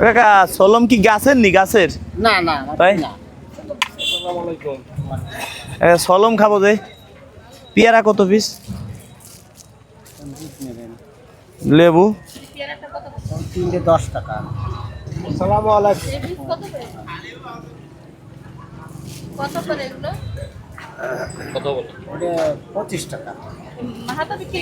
কাকা সলম কি গাছের নি গাছের? না না তাই? না। সলম খাব যে। পেয়ারা কত পিস লেবু? তিনটে দশ টাকা। সালাম কত করে? এগুলো? ওটা পঁচিশ টাকা। মাহাতো বিক্রি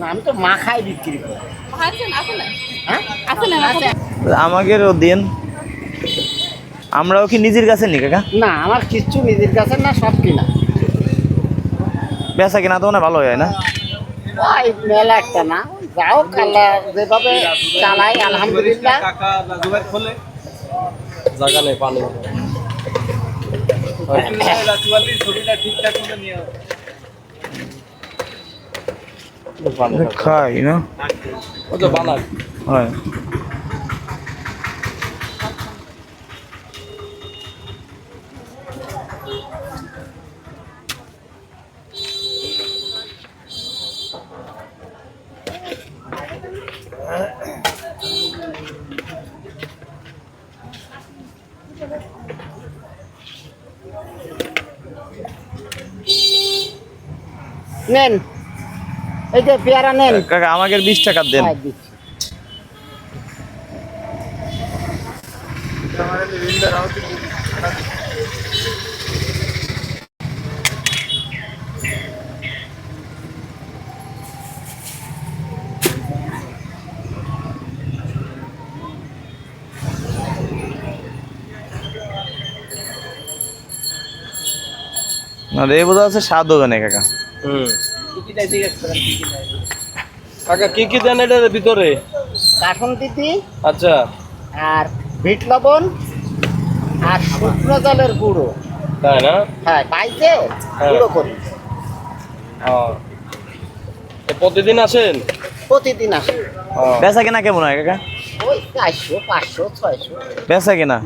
না আমি তো মাখাই বিক্রি করি। আছেন হ্যাঁ আমাকেও দিন। আমরাও কি নিজের কাছে নি কাকা? না আমার কিচ্ছু নিজের কাছে না সব কিনা। বেচা কিনা তো না ভালো হয় না? ওই মেলা একটা না যাও খাল্লা যেভাবে চালাই আলহামদুলিল্লাহ। জায়গা নেই পানি। তো বানাক হয় নেন এই যে পেয়ারা নেন। কাকা আমাকে বিশ টাকা দেন। হ্যাঁ, না রে বোঝা আছে স্বাদ হবে না কাকা। হুম। কাকা কি কি দেন এটার ভিতরে? কাঠন আচ্ছা। আর বিট লবণ আর শুকনো জলের গুঁড়ো। তাই না? হ্যাঁ পাইছে? হ্যাঁ। গুঁড়ো করি। ও। প্রতিদিন আসেন? প্রতিদিন আসে। ও। বেচা কিনা কেমন হয় কাকা? ওই চারশো পাঁচশো ছয়শো। বেচা কিনা?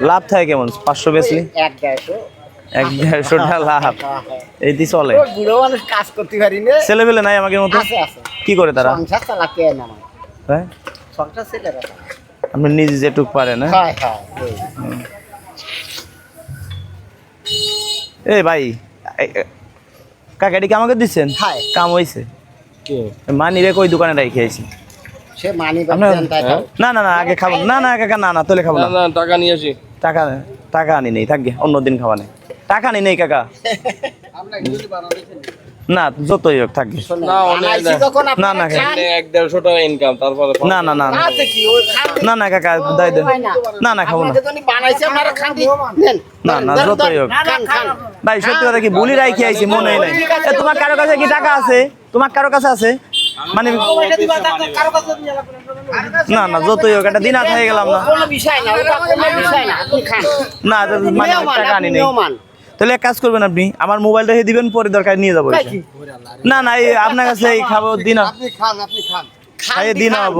লাভ থাকে কেমন? পাঁচশো বেচলি? ওই এক দেড়শো। এক দেড়শো টাকা লাভ। এই দিয়ে চলে। বুড়ো মানুষ কাজ করতে পারি না। ছেলে পেলে নাই আমাকে মতো আছে আছে। কি করে তারা? সংসার চালাতে না হ্যাঁ? সংসার ছেলেরা। আপনি নিজে যেটুক পারেন হ্যাঁ? হ্যাঁ হ্যাঁ ভাই এ- কাকা এটি কি আমাকে দিচ্ছেন? হ্যাঁ। কাম হয়েছে কি? মানি রে কই দোকানে রেখে আইছি? না না না আগে খাব। না না কাকা না না তোলে খাব না। না না টাকা নিয়ে আসি। টাকা টাকা আনি নেই থাকবে অন্যদিন খাওয়া নেই। টাকা আনি নেই কাকা। না যতই হোক থাকবে না, না, না, খান, এমনি এক দেড়শো টাকা ইনকাম তারপরে না না না কাকা দাই দেন না। না না খাব না। না, না, যতই। হোক। ভাই সত্যি কথা কি বলি রাখি আইছি মনে নাই। তোমার কারও কাছে কি টাকা আছে? তোমার কারও কাছে আছে? মানে না না যতই হোক একটা দিন আট হয়ে গেলাম না। না, মানে টাকা আনি নেই। তাহলে এক কাজ করবেন আপনি আমার মোবাইলটা রেখে দিবেন পরে দরকার নিয়ে যাব? না না এই আপনার কাছে এই খাব দিন। খান খাইয়ে দি, দিন খান। হব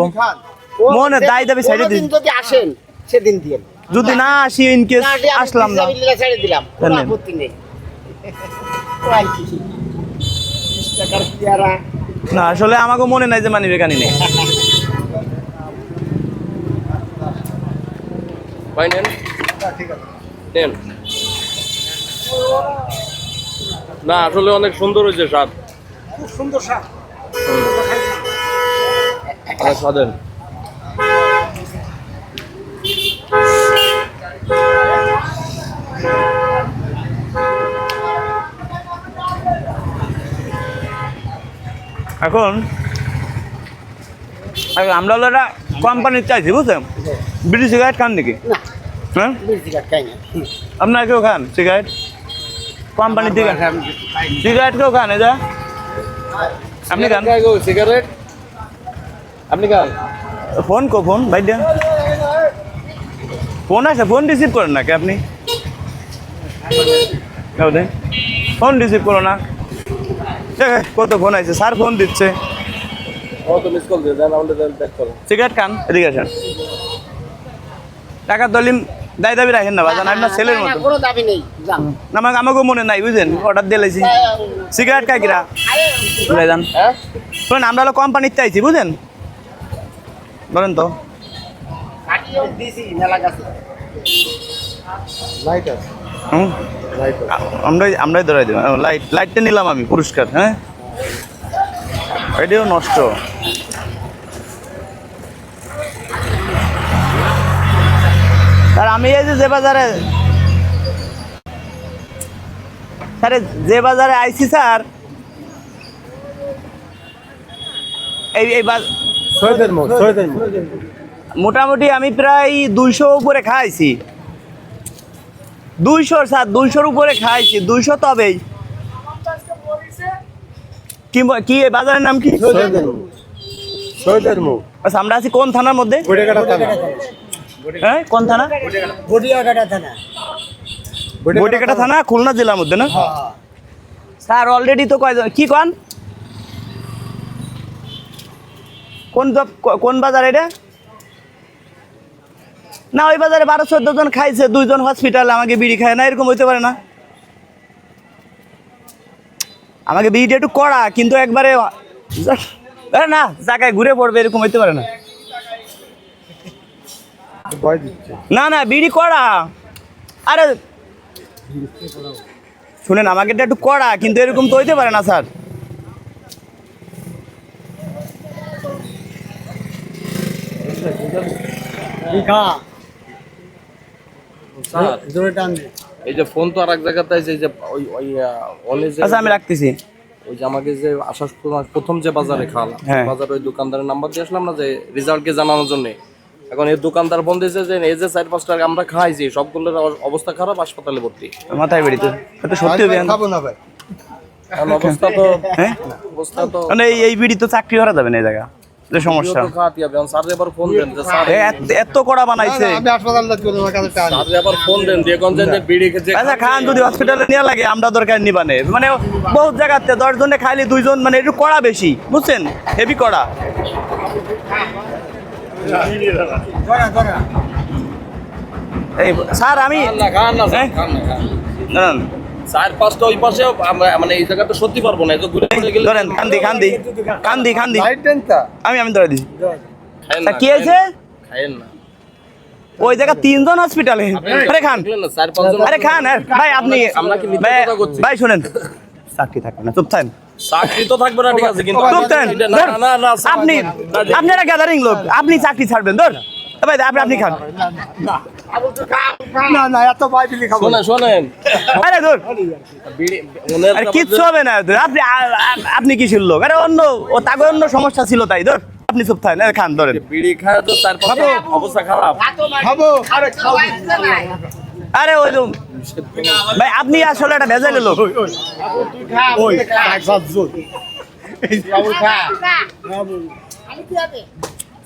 ও মনে দায় দাবি সাইডে দিন। যদি আসেন সেদিন দিয়ে যদি না আসি ইন কেস আসলাম না। ছেড়ে দিলাম কোনো আপত্তি নেই। পেয়ারা। না আসলে আমাকে মনে নাই যে মানি বেকানি নেই। নেন। নেন। না আসলে অনেক সুন্দর হয়েছে স্বাদ। খুব সুন্দর স্বাদ। অনেক স্বাদের। এখন এখন আমরা হলো একটা কোম্পানির চাইছি বুঝছেন? বিড়ি সিগারেট খান নাকি? হ্যাঁ? আপনার কেউ খান সিগারেট কোম্পানির থেকে সিগারেট কেউ খান এটা আপনি খান। সিগারেট আপনি খান। ফোন কো ফোন ভাই দেন। ফোন আছে ফোন রিসিভ করেন নাকি আপনি? ফোন রিসিভ করো না। কত ফোন আছে স্যার ফোন দিচ্ছে। সিগারেট খান এদিকে আসেন। টাকার দলিম দায় দাবি রাখেন না বাজান আপনার ছেলের না, না, মতো। কোনো দাবি নেই যান। আমাকে আমাকেও মনে নাই বুঝলেন অর্ডার দিয়ে লাইছি। সিগারেট খাই কিরা? বুঝাই যান। হ্যাঁ? শোনেন আমরা হলো কোম্পানির চাইছি বুঝলেন বলেন তো। আমরাই আমরাই ধরাই দেব। লাইট লাইটটা নিলাম আমি পুরস্কার হ্যাঁ? এটাও নষ্ট। আর আমি এই যে যে বাজারে স্যার যে বাজারে আইছি স্যার এই এই মোটামুটি আমি প্রায় দুইশো উপরে খাইছি। দুইশো স্যার দুইশোর উপরে খাইছি। দুইশো তবেই কি কি এই বাজারের নাম কি? আচ্ছা আমরা আছি কোন থানার মধ্যে? হ্যাঁ? কোন থানা? থানা। থানা খুলনা জেলার মধ্যে না? স্যার অলরেডি তো কয়জন কি কন? কোন কোন বাজার এটা? না ওই বাজারে বারো চোদ্দ জন খাইছে দুইজন হসপিটালে আমাকে বিড়ি খায় না এরকম হইতে পারে না। আমাকে বিড়িটা একটু কড়া কিন্তু একবারে না জায়গায় ঘুরে পড়বে এরকম হইতে পারে না। না না বিড়ি কড়া। আরে শুনেন আমাকে একটু কড়া কিন্তু এরকম তো হইতে পারে না স্যার। এই যে ফোন তো আর এক জায়গাতে এই যে ওই ওই আচ্ছা আমি রাখতেছি। ওই যে আমাকে যে আসার প্রথম যে বাজারে খাওয়ালাম হ্যাঁ। বাজারে ওই দোকানদারের নাম্বার দিয়ে আসলাম না যে রেজাল্টকে জানানোর জন্য? এখন এই দোকানদার বন্ধ দিয়েছে যে এই যে চার পাঁচটা আমরা খাইছি সবগুলোর অব- অবস্থা খারাপ হাসপাতালে ভর্তি। মাথায় বেরিতে তো। সত্যি হবে খাব না ভাই। অবস্থা তো হ্যাঁ? অবস্থা তো মানে এই এই বিড়ি তো চাকরি করা যাবে না এই জায়গা। এটা সমস্যা। ফোন দেন যে স্যার এ, এত- কড়া বানাইছে। আমি হাসপাতাল যাচ্ছি তোমার কাছে টান স্যার এবার ফোন দেন দিয়ে যে বিড়ি আচ্ছা খান যদি হসপিটালে নিয়ে লাগে আমরা দরকার নিবানে। মানে বহুত জায়গাতে দশ জনে খাইলে দুইজন মানে একটু কড়া বেশি বুঝছেন? হেভি কড়া। এই স্যার আমি হ্যাঁ? চার পাঁচটা ওই পাশে মানে এই জায়গাটা সত্যি পারব না এই তো ঘুরে ঘুরে গেলে ধরেন কান্দি কান্দি কান্দি কান্দি লাইট দেন তা। আমি আমি ধরে দিছি। খায়েন তা না, কি খায়েন হয়েছে? না, ওই জায়গা তিনজন হসপিটালে আরে খান। আরে খান ভাই আপনি আমরা কি ভাই- কথা ভাই শুনেন। চাকরি থাকবে না চুপ থাকেন। চাকরি তো থাকবে না ঠিক আছে কিন্তু চুপ থাকেন এটা না না না আপনি আপনারা গ্যাদারিং লোক আপনি চাকরি ছাড়বেন ধর। ভাই আপনি আপনি খান। না না এত বাইবিলি খাব শোনেন শোনেন। আরে ধর। আরে কিচ্ছু হবে না ধর, আপনি আপনি কিসের লোক? আরে অন্য ও তাকে অন্য সমস্যা ছিল তাই ধর। আপনি চুপ থাকেন খান ধরেন। বিড়ি খায় তো চার অবস্থা খারাপ। খাব। আরে খাব। আরে ওই ভাই আপনি আসলে একটা ভেজালের লোক।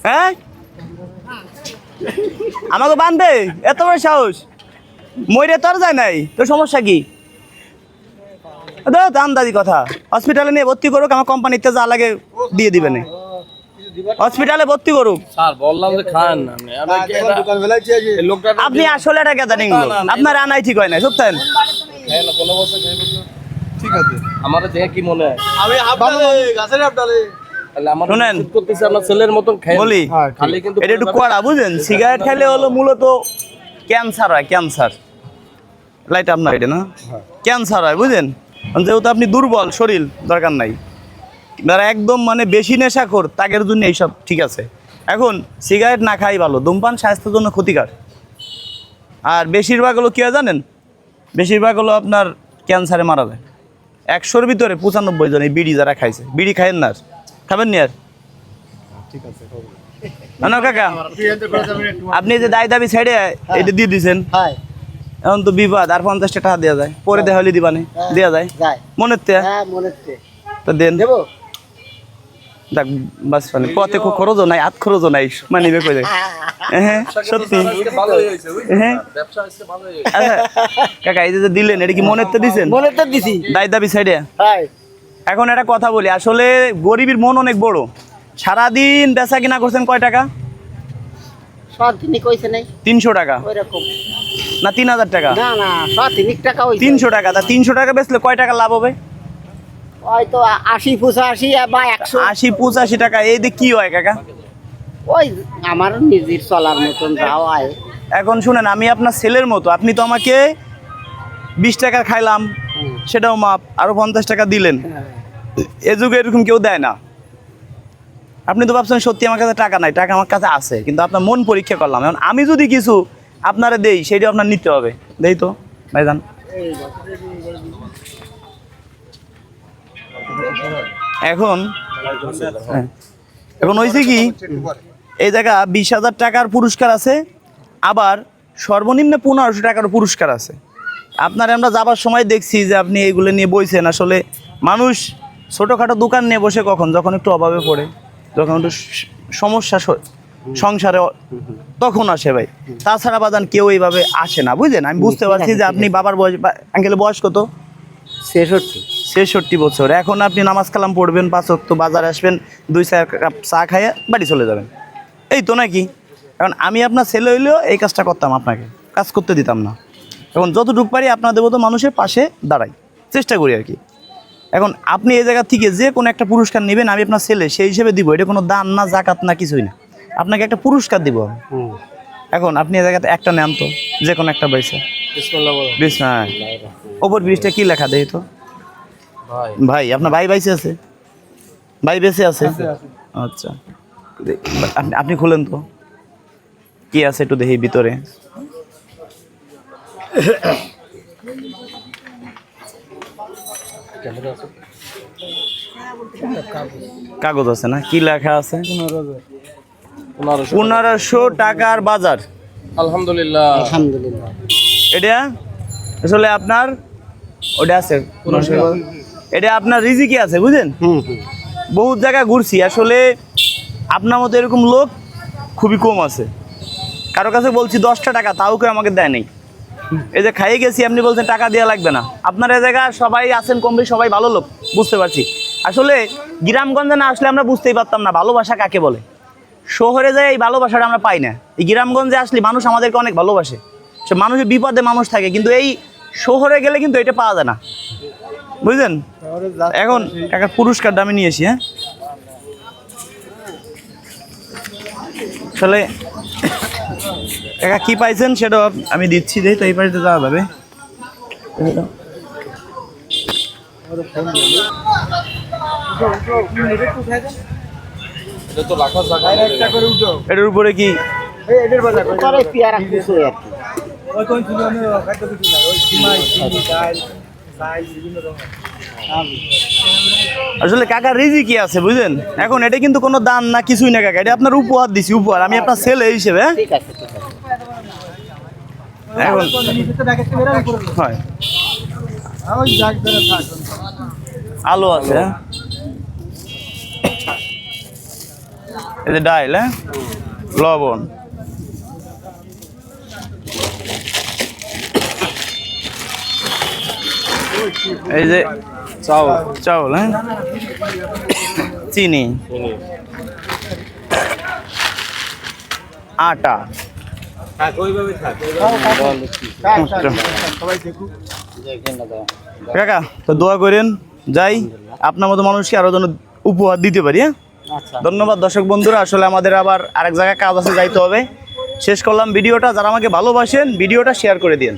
হ্যাঁ? আমাকে বান্ধে এত বড় সাহস। ময়ূরে তোর যায় নাই? তোর সমস্যা কি? দাও আন্দাজি কথা। হসপিটালে নিয়ে ভর্তি করুক আমার কোম্পানিতে যা লাগে দিয়ে দিবেন। হসপিটালে ভর্তি করুক। স্যার বললাম যে খান। আপনি। এটা- চেয়েছি এই লোকটা আপনি আসলে না, আপনার আনাই ঠিক হয় না চুপ থাকেন খায় না, কোনো বছর খায় না। ঠিক আছে। আমার দেখে কি মনে হয়? আমি গাছের হাবডালে শুনেন। আপনার ছেলের মতন বলি হ্যাঁ, খালি কিন্তু এটা একটু কড়া বুঝেন সিগারেট খাইলে হলো মূলত ক্যান্সার হয় ক্যান্সার। লাইট আপনার এটা না? ক্যান্সার হয় বুঝেন যেহেতু আপনি দুর্বল শরীর দরকার নাই। যারা একদম মানে বেশি নেশাখোর তাদের জন্য এইসব ঠিক আছে। এখন সিগারেট না খাই ভালো ধূমপান স্বাস্থ্যের জন্য ক্ষতিকর। আর বেশিরভাগ হলো কী জানেন? বেশিরভাগ হলো আপনার ক্যান্সারে মারা যায়। একশোর ভিতরে পঁচানব্বই জন এই বিড়ি যারা খাইছে। বিড়ি খাইয়েন না খাবেন নি আর? না, না কাকা আপনি যে দায় দাবি ছেড়ে এটা দিয়ে দিছেন। হ্যাঁ। এখন তো বিবাদ আর পঞ্চাশটা টাকা দেওয়া যায়। পরে দেওয়া হলে দিবানে। দেওয়া যায়? মনের তে হ্যাঁ তো দেন। দেবো? দেখ বাস মানে পথে খরচও নাই হাত খরচও নাই মানে বে কই যায় হ্যাঁ সত্যি? হ্যাঁ। আচ্ছা কাকা এই যে দিলেন এটা কি মনের তে দিছেন? মনে তো দিছি। দায় দাবি সাইডে? এখন একটা কথা বলি আসলে গরিবের মন অনেক বড়। সারাদিন বেচা কিনা করছেন কয় টাকা? তিনশো টাকা। না তিন হাজার টাকা? তিনশো টাকা। তা তিনশো টাকা বেচলে কয় টাকা লাভ হবে? হয়তো আশি পঁচাশি বা একশো। আশি পঁচাশি টাকা এই কি হয় কাকা? ওই আমার নিজের চলার মতন যাও আয় এখন শুনেন আমি আপনার ছেলের মতো আপনি তো আমাকে বিশ টাকা খাইলাম সেটাও মাপ আরও পঞ্চাশ টাকা দিলেন। এ যুগে এরকম কেউ দেয় না। আপনি তো ভাবছেন সত্যি আমার কাছে টাকা নাই টাকা আমার কাছে আছে কিন্তু আপনার মন পরীক্ষা করলাম। এখন আমি যদি কিছু আপনারা দেই সেটা আপনার নিতে হবে। দেই তো ভাইজান। এখন? হ্যাঁ। এখন হয়েছে কি? এই জায়গা বিশ হাজার টাকার পুরস্কার আছে আবার সর্বনিম্ন পনেরোশো টাকার পুরস্কার আছে। আপনার আমরা যাবার সময় দেখছি যে আপনি এইগুলো নিয়ে বইছেন। আসলে মানুষ ছোটোখাটো দোকান নিয়ে বসে কখন? যখন একটু অভাবে পড়ে যখন একটু সমস্যা স- সংসারে তখন আসে ভাই। তাছাড়া বাদান কেউ এইভাবে আসে না বুঝলেন? আমি বুঝতে পারছি যে আপনি বাবার বয়স আঙ্কেল বয়স কত? ছেষট্টি। ছেষট্টি বছর। এখন আপনি নামাজ কালাম পড়বেন পাঁচ তো বাজারে আসবেন দুই চার কাপ চা খাইয়ে বাড়ি চলে যাবেন। এই তো নাকি? এখন আমি আপনার ছেলে হইলেও এই কাজটা করতাম আপনাকে কাজ করতে দিতাম না। এখন যতটুকু পারি আপনাদের মতো মানুষের পাশে দাঁড়াই চেষ্টা করি আর কি। এখন আপনি এই জায়গা থেকে যে কোনো একটা পুরস্কার নেবেন আমি আপনার ছেলে সেই হিসেবে দিব। এটা কোনো দান না জাকাত না কিছুই না। আপনাকে একটা পুরস্কার দিব এখন আপনি এই জায়গাতে একটা নেন তো যে কোনো একটা বিসমিল্লাহ হ্যাঁ ওপর ব্রিজটা কি লেখা দেখি তো। ভাই। আপনার ভাই বাইসে আছে? ভাই বেঁচে আছে? আচ্ছা। আপনি আপনি খুলেন তো। কি আছে একটু দেখি ভিতরে? কাগজ আছে না? কি লেখা আছে? পনেরোশো পনেরোশো টাকার বাজার। আলহামদুলিল্লাহ। আলহামদুলিল্লাহ। এটা আসলে আপনার ওটা আছে এটা আপনার রিজিকে আছে বুঝলেন বহুত জায়গায় ঘুরছি আসলে আপনার মতো এরকম লোক খুবই কম আছে। কারও কাছে বলছি দশটা টাকা তাও কেউ আমাকে দেয় নেই। এই যে খাইয়ে গেছি আপনি বলছেন টাকা দেওয়া লাগবে না। আপনার এ জায়গা সবাই আছেন কম সবাই ভালো লোক বুঝতে পারছি। আসলে গ্রামগঞ্জে না আসলে আমরা বুঝতেই পারতাম না ভালোবাসা কাকে বলে? শহরে যায় এই ভালোবাসাটা আমরা পাই না। এই গ্রামগঞ্জে আসলে মানুষ আমাদেরকে অনেক ভালোবাসে। সে মানুষের বিপদে মানুষ থাকে কিন্তু এই শহরে গেলে কিন্তু এটা পাওয়া যায় না। বুঝলেন? এখন কাকার পুরস্কারটা আমি নিয়েছি হ্যাঁ? তাহলে কাকা কি পাইছেন সেটা আমি দিচ্ছি দেই তো এই পাশে যাওয়া যাবে। এটার উপরে কি? পরে পেয়ারা কি আসলে কাকা রিজি কি আছে বুঝলেন? এখন এটা কিন্তু কোনো দান না কিছুই না কাকা। এটা আপনার উপহার দিছি উপহার। আমি আপনার ছেলে হিসেবে হ্যাঁ? এখন হয়। আলো আছে হ্যাঁ? এই ডাইল হ্যাঁ? লবণ। এই যে চাও চাউল। হ্যাঁ? চিনি। আটা। কাকা তো দোয়া করেন যাই। আপনার মতো মানুষকে আরও যেন উপহার দিতে পারি হ্যাঁ? আচ্ছা। ধন্যবাদ দর্শক বন্ধুরা। আসলে আমাদের আবার আরেক জায়গায় কাজ আছে যাইতে হবে। শেষ করলাম ভিডিওটা। যারা আমাকে ভালোবাসেন ভিডিওটা শেয়ার করে দিন